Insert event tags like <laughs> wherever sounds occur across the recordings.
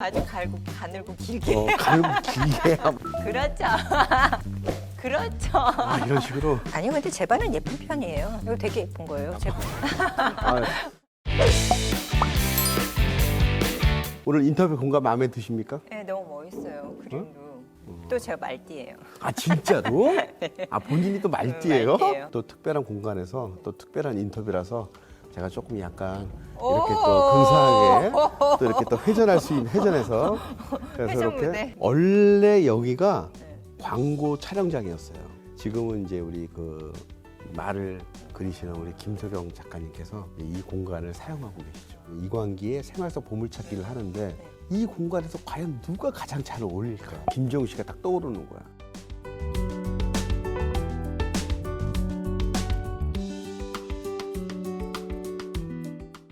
아주 갈고 가늘고 길게. 어, 갈고 길게 함- <laughs> 그렇죠. <laughs> 그렇죠. 아, 이런 식으로 아니 근데 제 발은 예쁜 편이에요. 이거 되게 예쁜 거예요. 제 발. 아. 오늘 인터뷰 공감 마음에 드십니까? 네, 너무 멋있어요. 그림도. 또 제가 말띠예요. 아 진짜로? <laughs> 아 본인이 또 말띠예요? 말띠예요. 또 특별한 공간에서 또 특별한 인터뷰라서 제가 조금 약간 오! 이렇게 또 근사하게 또 이렇게 또 회전할 수 있는 회전해서 그래서 회전 이렇게 무대. 원래 여기가 네. 광고 촬영장이었어요. 지금은 이제 우리 그 말을 그리시는 우리 김소경 작가님께서 이 공간을 사용하고 계시죠. 이광기의 생활 속 보물찾기를 하는데 네. 이 공간에서 과연 누가 가장 잘 어울릴까? 김정우 씨가 딱 떠오르는 거야.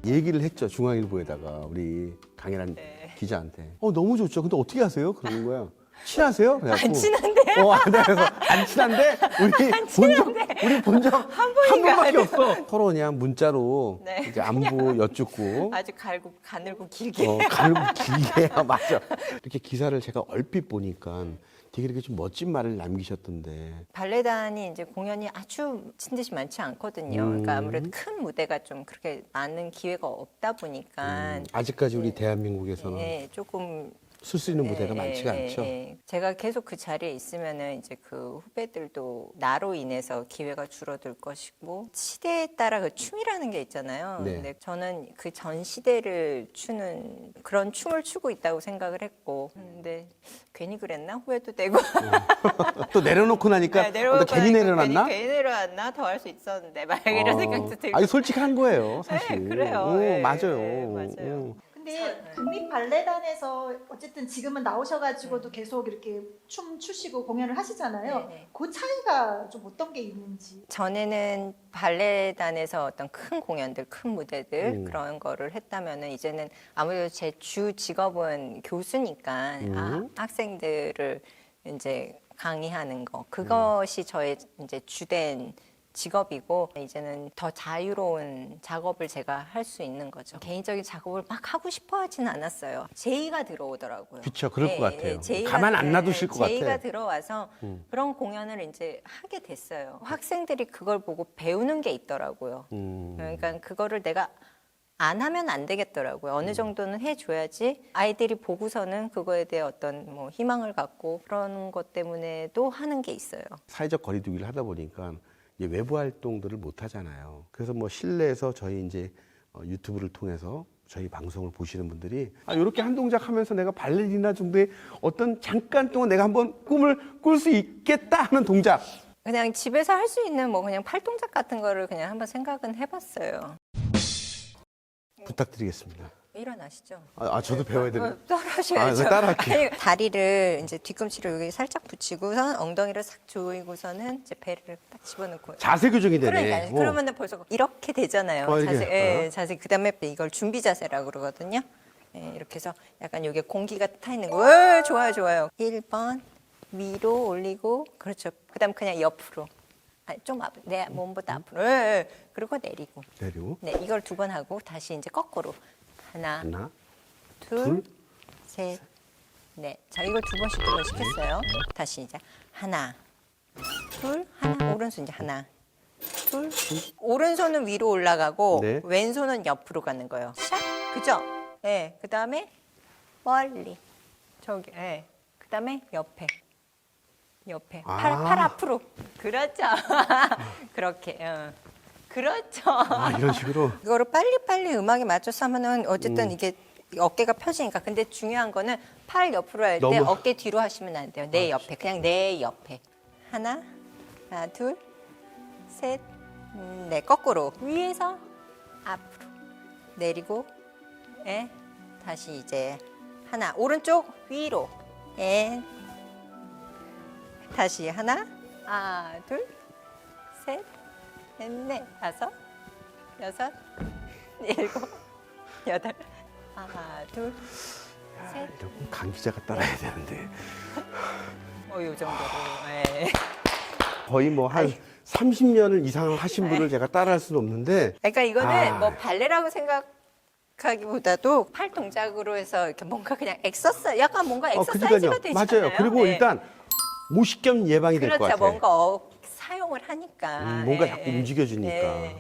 얘기를 했죠 중앙일보에다가 우리 강일한 네. 기자한테 어 너무 좋죠 근데 어떻게 하세요 그러는 거야 친하세요 그래갖고 안 친한데? 어, 안 돼. 그래서 안 친한데 우리 본적 우리 본 적 <laughs> 한 번밖에 없어. 서로 그냥 문자로 네. 이제 안부 여쭙고 아주 갈고 가늘고 길게. 어, 갈고 길게 <laughs> 맞아. 이렇게 기사를 제가 얼핏 보니까 되게 이렇게 좀 멋진 말을 남기셨던데. 발레단이 이제 공연이 아주 친 듯이 많지 않거든요. 음. 그러니까 아무래도 큰 무대가 좀 그렇게 많은 기회가 없다 보니까 음, 아직까지 우리 대한민국에서는 예, 조금 쓸 수 있는 무대가 예, 많지가 예, 않죠. 예. 제가 계속 그 자리에 있으면은 이제 그 후배들도 나로 인해서 기회가 줄어들 것이고 시대에 따라 그 춤이라는 게 있잖아요. 네. 근데 저는 그 전 시대를 추는 그런 춤을 추고 있다고 생각을 했고, 근데 괜히 그랬나 후회도 되고. 또 내려놓고 나니까 <laughs> 네, 어, 나 내려오고 괜히 나니까 내려놨나? 괜히, 괜히 내려왔나 더 할 수 있었는데 막 이런 어. 생각도 들고. 아니 솔직한 거예요, <laughs> 사실. 네, 그래요. 어, 예, 맞아요. 예, 맞아요. 어. 근데 국립 발레단에서 어쨌든 지금은 나오셔가지고도 계속 이렇게 춤 추시고 공연을 하시잖아요. 네, 네. 그 차이가 좀 어떤 게 있는지. 전에는 발레단에서 어떤 큰 공연들, 큰 무대들 음. 그런 거를 했다면은 이제는 아무래도 제 주 직업은 교수니까 아, 음. 학생들을 이제 강의하는 거 그것이 저의 이제 주된 직업이고 이제는 더 자유로운 작업을 제가 할 수 있는 거죠. 개인적인 작업을 막 하고 싶어 하진 않았어요. 제의가 들어오더라고요. 그쵸, 그럴 것 예, 같아요. 예, 제의가 가만 안 들- 놔두실 것 제의가 같아. 들어와서 음. 그런 공연을 이제 하게 됐어요. 학생들이 그걸 보고 배우는 게 있더라고요. 음. 그러니까 그거를 내가 안 하면 안 되겠더라고요. 음. 어느 정도는 해줘야지 아이들이 보고서는 그거에 대해 어떤 뭐 희망을 갖고 그런 것 때문에도 하는 게 있어요. 사회적 거리두기를 하다 보니까 외부 활동들을 못 하잖아요. 그래서 뭐 실내에서 저희 이제 어, 유튜브를 통해서 저희 방송을 보시는 분들이 아 이렇게 한 동작 하면서 내가 발레리나 정도의 어떤 잠깐 동안 내가 한번 꿈을 꿀 수 있겠다 하는 동작 그냥 집에서 할 수 있는 뭐 그냥 팔동작 같은 거를 그냥 한번 생각은 해봤어요. 부탁드리겠습니다. 일어나시죠. 아, 아, 저도 배워야 되는. 어, 따라하셔야죠. 아, 네, 따라할게요. 아니, 다리를 이제 뒤꿈치를 여기 살짝 붙이고선 엉덩이를 싹 조이고서는 이제 배를 딱 집어넣고. 자세 교정이 되네. 그러니까 어. 그러면은 벌써 이렇게 되잖아요. 어, 이게, 자세, 예, 어. 자세. 그다음에 이걸 준비 자세라고 그러거든요. 예, 이렇게 해서 약간 여기에 공기가 타 있는 거. 어, 좋아요, 좋아요. 1번 위로 올리고 그렇죠. 그다음 그냥 옆으로. 아니, 좀 앞, 내 몸보다 앞으로. 예, 예. 그리고 내리고. 내리고 네, 이걸 두 번 하고 다시 이제 거꾸로. 하나, 하나 둘, 둘, 셋, 넷. 자, 이걸 두 번씩 두 번씩 했어요. 다시 이제 하나, 둘, 하나. 오른손 이제 하나, 둘. 오른손은 위로 올라가고 네. 왼손은 옆으로 가는 거예요. 샥, 그죠? 네. 그 다음에 멀리. 저기, 예. 그 다음에 옆에. 옆에. 팔, 아. 팔 앞으로. 그렇죠. <laughs> 그렇게. 어. 그렇죠. 아 이런 식으로 <laughs> 이거를 빨리빨리 음악에 맞춰서 하면은 음. 어쨌든 이게 어깨가 펴지니까. 근데 중요한 거는 팔 옆으로 할 때 너무- 아, 어깨 뒤로 하시면 안 돼요. 내 옆에. 그냥 내 옆에. 하나, 하나, 둘, 셋, 음, 네. 거꾸로. 위에서 앞으로. 내리고, 예. 다시 이제 하나. 오른쪽 위로. 예. 다시 하나, 하나, 둘, 셋, 넷, 넷, 다섯, 여섯, 일곱, 여덟, 하나, 둘, 셋, 이런 강 기자가 따라야 되는데 어, 요 정도로. 예. 거의 뭐 한 30년을 이상 하신 분을 제가 따라할 수는 없는데 그러니까 이거는 아. 뭐 발레라고 생각 하기보다도 팔 동작으로 해서 이렇게 뭔가 그냥 엑서사이즈, 약간 뭔가 어, 엑서사이즈가. 되잖아요. 맞아요. 그리고 네. 일단 모식견 예방이 될 것 그렇죠. 같아요. 뭔가 어, 사용을 하니까. 음, 뭔가 예, 자꾸 예. 움직여주니까. 예.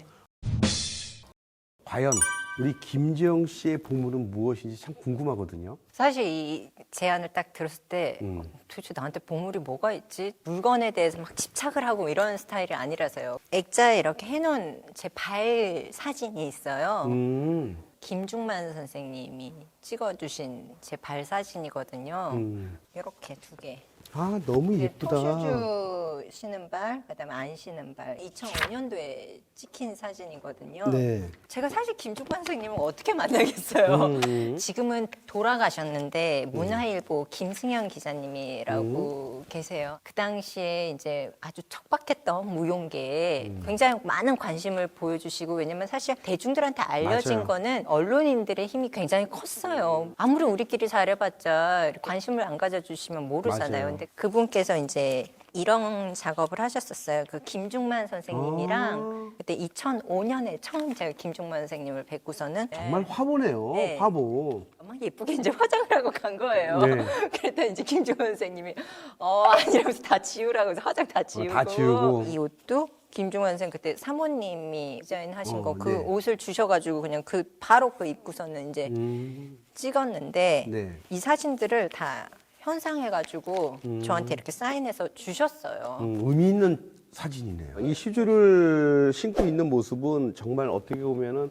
과연 우리 김지영 씨의 보물은 무엇인지 참 궁금하거든요. 사실 이 제안을 딱 들었을 때 음. 도대체 나한테 보물이 뭐가 있지? 물건에 대해서 막 집착을 하고 이런 스타일이 아니라서요. 액자에 이렇게 해놓은 제 발 사진이 있어요. 음, 김중만 선생님이 찍어주신 제 발 사진이거든요. 음. 이렇게 두 개. 아 너무 이게 예쁘다. 토슈즈 신은 발, 그다음에 안 신은 발. 2005년도에 찍힌 사진이거든요. 네. 제가 사실 김중만 선생님을 어떻게 만나겠어요. 음. 지금은 돌아가셨는데 문화일보 김승현 기자님이라고 음. 계세요. 그 당시에 이제 아주 척박했던 무용계에 음. 굉장히 많은 관심을 보여주시고 왜냐면 사실 대중들한테 알려진 맞아요. 거는 언론인들의 힘이 굉장히 컸어요. 아무리 우리끼리 잘해봤자 관심을 안 가져주시면 모르잖아요. 맞아요. 근데 그분께서 이제 이런 작업을 하셨었어요. 그 김중만 선생님이랑 아. 그때 2005년에 처음 제가 김중만 선생님을 뵙고서는 정말 화보네요. 네. 화보. 막 예쁘게 이제 화장을 하고 간 거예요. 네. <laughs> 그랬더니 이제 김종원 선생님이 어 아니라면서 다 지우라고 해서 화장 다 지우고, 어, 다 지우고. 이 옷도 김종원 선생 그때 사모님이 디자인하신 어, 거 그 네. 옷을 주셔가지고 그냥 그 바로 그 입고서는 이제 음, 찍었는데 네. 이 사진들을 다 현상해가지고 저한테 이렇게 사인해서 주셨어요. 음, 의미 있는 사진이네요. 이 시주를 신고 있는 모습은 정말 어떻게 보면은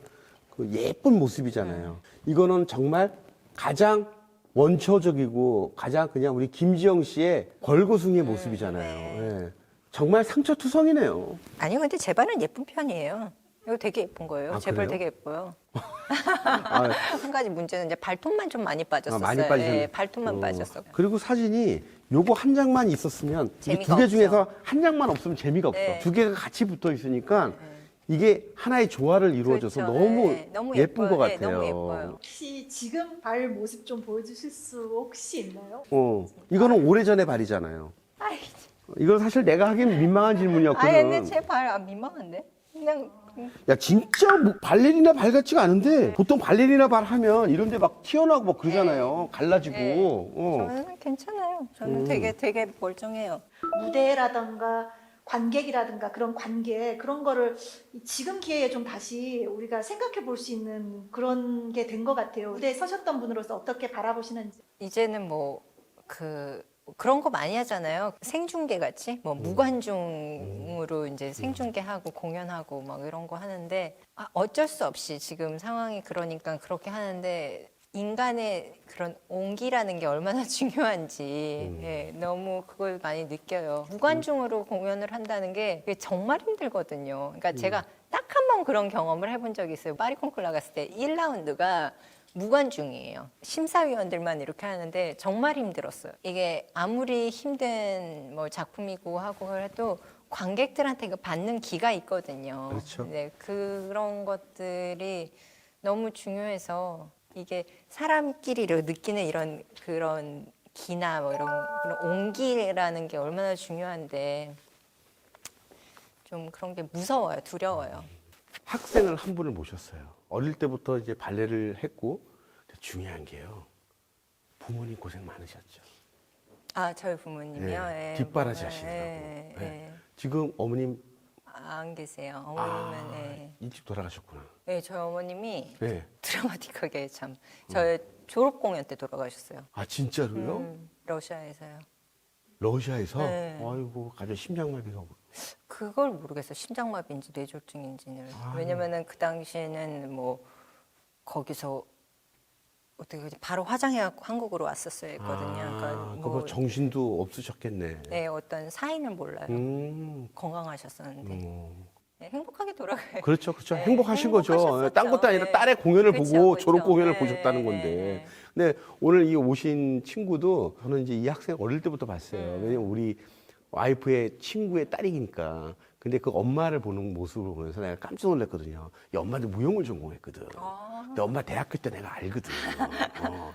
그 예쁜 모습이잖아요. 이거는 정말 가장 원초적이고 가장 그냥 우리 김지영 씨의 벌거숭이의 음, 모습이잖아요. 네. 예. 정말 상처투성이네요. 아니 근데 제 발은 예쁜 편이에요. 이거 되게 예쁜 거예요. 아, 제발 그래요? 되게 예뻐요. <laughs> 아, 한 가지 문제는 이제 발톱만 좀 많이 빠졌었어요. 아, 많이 빠지셨네. 예, 발톱만 어. 빠졌어. 그리고 사진이 요거 한 장만 있었으면 이 재미가 두 개 없죠. 중에서 한 장만 없으면 재미가 없어. 네. 두 개가 같이 붙어 있으니까 이게 하나의 조화를 이루어져서 그렇죠. 너무, 네, 너무 예쁜 예뻐요. 것 네, 같아요. 너무 예뻐요. 혹시 지금 발 모습 좀 보여주실 수 혹시 있나요? 어, 이거는 오래전의 발이잖아요. 아이, 이건 사실 내가 하기엔 민망한 질문이었거든. 아니 근데 제발안 민망한데? 그냥 음, 야 진짜 뭐 발레리나 발 같지가 않은데 보통 발레리나 발 하면 이런데 막 튀어나오고 막 그러잖아요. 갈라지고. 네. 어. 저는 괜찮아요. 저는 음. 되게 되게 멀쩡해요. 무대라던가 관객이라든가 그런 관계 그런 거를 이 지금 기회에 좀 다시 우리가 생각해 볼 수 있는 그런 게 된 것 같아요. 무대에 서셨던 분으로서 어떻게 바라보시는지. 이제는 뭐 그 그런 거 많이 하잖아요. 생중계 같이 뭐 무관중으로 이제 생중계하고 공연하고 막 이런 거 하는데 아, 어쩔 수 없이 지금 상황이 그러니까 그렇게 하는데 인간의 그런 온기라는 게 얼마나 <laughs> 중요한지 예, 너무 그걸 많이 느껴요. 무관중으로 공연을 한다는 게 그게 정말 힘들거든요. 그러니까 제가 딱 한 번 그런 경험을 해본 적이 있어요. 파리 콩쿨 나갔을 때 1라운드가 무관중이에요. 심사위원들만 이렇게 하는데 정말 힘들었어요. 이게 아무리 힘든 뭐 작품이고 하고 해도 관객들한테 그 받는 기가 있거든요. 그렇죠. 네, 그런 것들이 너무 중요해서 이게 사람끼리 느끼는 이런 그런 기나 뭐 이런 그런 온기라는 게 얼마나 중요한데 좀 그런 게 무서워요, 두려워요. 학생을 한 분을 모셨어요. 어릴 때부터 이제 발레를 했고 중요한 게요. 부모님 고생 많으셨죠. 아, 저희 부모님이요. 예, 예, 뒷바라지 뭐, 하시느라고. 예, 예. 예. 지금 어머님 아, 안 계세요. 어머님은 아, 예. 일찍 돌아가셨구나. 예, 저희 어머님이 네. 드라마틱하게 참 저희 졸업 공연 때 돌아가셨어요. 아 진짜로요? 음, 러시아에서요. 러시아에서 네. 아이고 가져 심장마비가. 그걸 모르겠어요. 심장마비인지 뇌졸중인지는. 아. 왜냐면은 그 당시에는 뭐 거기서 어떻게 그지 바로 화장해갖고 한국으로 왔었어야 했거든요. 그러니까 아, 뭐, 그뭐 정신도 없으셨겠네. 네, 어떤 사인을 몰라요. 음. 건강하셨었는데 어. 네, 행복하게 돌아가요. 그렇죠, 그렇죠. 네, 행복하신 거죠. 행복하셨었죠. 딴 것도 아니라 네. 딸의 공연을 그쵸, 보고 그쵸. 졸업 공연을 네, 보셨다는 네, 건데. 네. 근데 오늘 이 오신 친구도 저는 이제 이 학생 어릴 때부터 봤어요. 음. 왜냐면 우리 와이프의 친구의 딸이니까. 근데 그 엄마를 보는 모습을 보면서 내가 깜짝 놀랐거든요. 야, 엄마도 무용을 전공했거든. 근데 엄마 대학교 때 내가 알거든. <laughs> 어.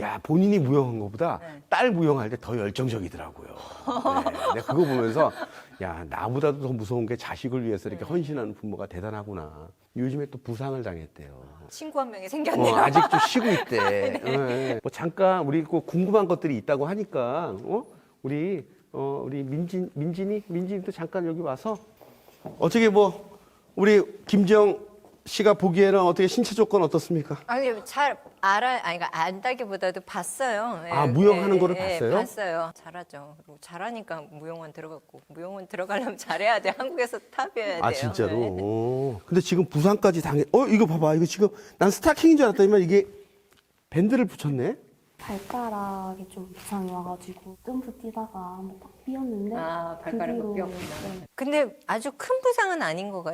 야, 본인이 무용한 것보다 딸 무용할 때 더 열정적이더라고요. 네. 내가 그거 보면서 야, 나보다도 더 무서운 게 자식을 위해서 이렇게 헌신하는 부모가 대단하구나. 요즘에 또 부상을 당했대요. 친구 한 명이 어, 생겼네요. 아직도 쉬고 있대. <laughs> 예. 뭐 잠깐 우리 그 궁금한 것들이 있다고 하니까 어? 우리 어, 우리 민진 민진이 민진이도 잠깐 여기 와서 어떻게 뭐 우리 김정 씨가 보기에는 어떻게 신체 조건 어떻습니까? 아니 잘 알아 아니 그러니까 안다기보다도 봤어요. 예, 아, 무용하는 예, 거를 예, 봤어요? 봤어요. 잘하죠. 그리고 잘하니까 무용원 들어갔고 무용원 들어가려면 잘해야 돼. 한국에서 탑이어야 돼요. 아 진짜로. 네. 오. 근데 지금 부상까지 당해. 어 이거 봐봐. 이거 지금 난 스타킹인 줄 알았더니만 이게 밴드를 붙였네. 발가락에 좀 부상이 와가지고 점프 뛰다가 한번 딱 삐었는데 아그 발가락을 뒤로, 뼈구나. 네. 근데 아주 큰 부상은 아닌 것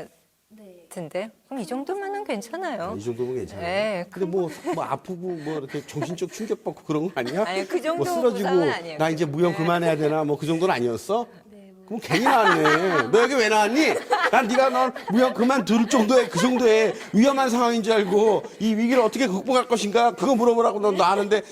네. 같은데 그럼 이 정도면은 괜찮아요. 이 정도면 괜찮아. 네, 근데 뭐, 뭐 아프고 뭐 이렇게 정신적 충격 받고 그런 거 아니야? 아니, 그 정도 뭐 쓰러지고 부상은 아니에요. 나 이제 무용 그만해야 되나 뭐 그 정도는 아니었어? 네, 뭐 그럼 괜히 나왔네. 너 여기 왜 나왔니? 난 네가 넌 무용 그만 둘 정도의 그 정도의 위험한 상황인 줄 알고 이 위기를 어떻게 극복할 것인가 그거 물어보라고 넌 나왔는데.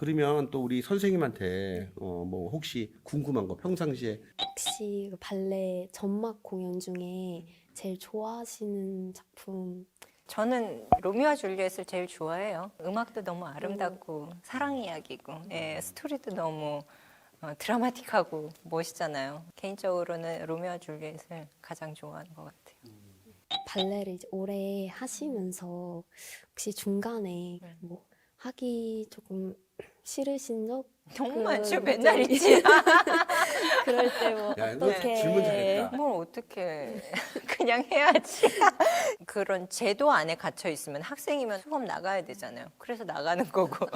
그러면 또 우리 선생님한테 어 뭐 혹시 궁금한 거 평상시에 혹시 그 발레 전막 공연 중에 제일 좋아하시는 작품 저는 로미오와 줄리엣을 제일 좋아해요. 음악도 너무 아름답고 사랑 이야기고 예, 스토리도 너무 어, 드라마틱하고 멋있잖아요. 개인적으로는 로미오와 줄리엣을 가장 좋아하는 것 같아요. 발레를 이제 오래 하시면서 혹시 중간에 네. 뭐 하기 조금 싫으신 적 너무 그- 많죠. 그 맨날 좀- 있지. <laughs> 그럴 때 뭐 야, 이거 어떻게 질문 잘했다. 뭘 어떻게 <laughs> 그냥 해야지. <laughs> 그런 제도 안에 갇혀 있으면 학생이면 수업 나가야 되잖아요. 그래서 나가는 거고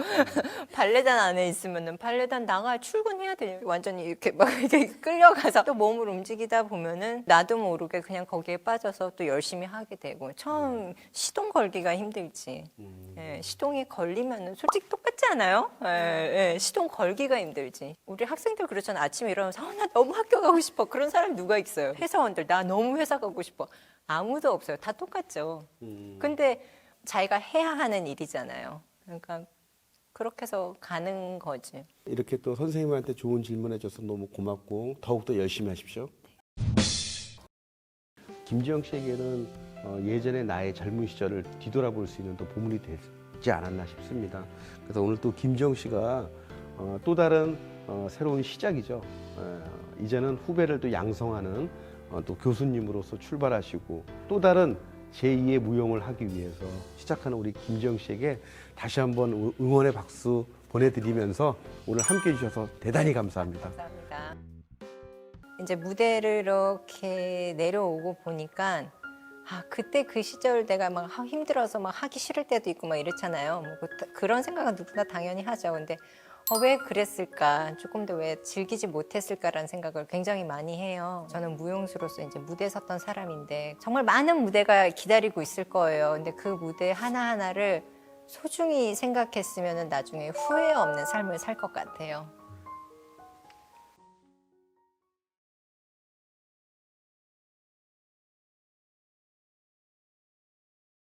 발레단 안에 있으면은 발레단 나가 출근해야 돼요. 완전히 이렇게 막 이렇게 끌려가서 또 몸을 움직이다 보면은 나도 모르게 그냥 거기에 빠져서 또 열심히 하게 되고 처음 시동 걸기가 힘들지. 예, 시동이 걸리면은 솔직히 똑같지 않아요? 예, 예, 시동 걸 기가 힘들지. 우리 학생들 그렇잖아. 아침에 일어나면서 어, 나 너무 학교 가고 싶어. 그런 사람 누가 있어요? 회사원들 나 너무 회사 가고 싶어. 아무도 없어요. 다 똑같죠. 근데 자기가 해야 하는 일이잖아요. 그러니까 그렇게 해서 가는 거지. 이렇게 또 선생님한테 좋은 질문 해 줘서 너무 고맙고 더욱더 열심히 하십시오. 김지영 씨에게는 어, 예전의 나의 젊은 시절을 뒤돌아볼 수 있는 또 보물이 되지 않았나 싶습니다. 그래서 오늘 또 김지영 씨가 어, 또 다른 어, 새로운 시작이죠. 어, 이제는 후배를 또 양성하는 어, 또 교수님으로서 출발하시고 또 다른 제2의 무용을 하기 위해서 시작하는 우리 김지영 씨에게 다시 한번 우- 응원의 박수 보내드리면서 오늘 함께 해주셔서 대단히 감사합니다. 감사합니다. 이제 무대를 이렇게 내려오고 보니까 아 그때 그 시절 내가 막 하- 힘들어서 막 하기 싫을 때도 있고 막 이렇잖아요. 뭐 그- 그런 생각은 누구나 당연히 하죠. 근데 어, 왜 그랬을까? 조금 더 왜 즐기지 못했을까라는 생각을 굉장히 많이 해요. 저는 무용수로서 이제 무대에 섰던 사람인데 정말 많은 무대가 기다리고 있을 거예요. 근데 그 무대 하나하나를 소중히 생각했으면 나중에 후회 없는 삶을 살 것 같아요.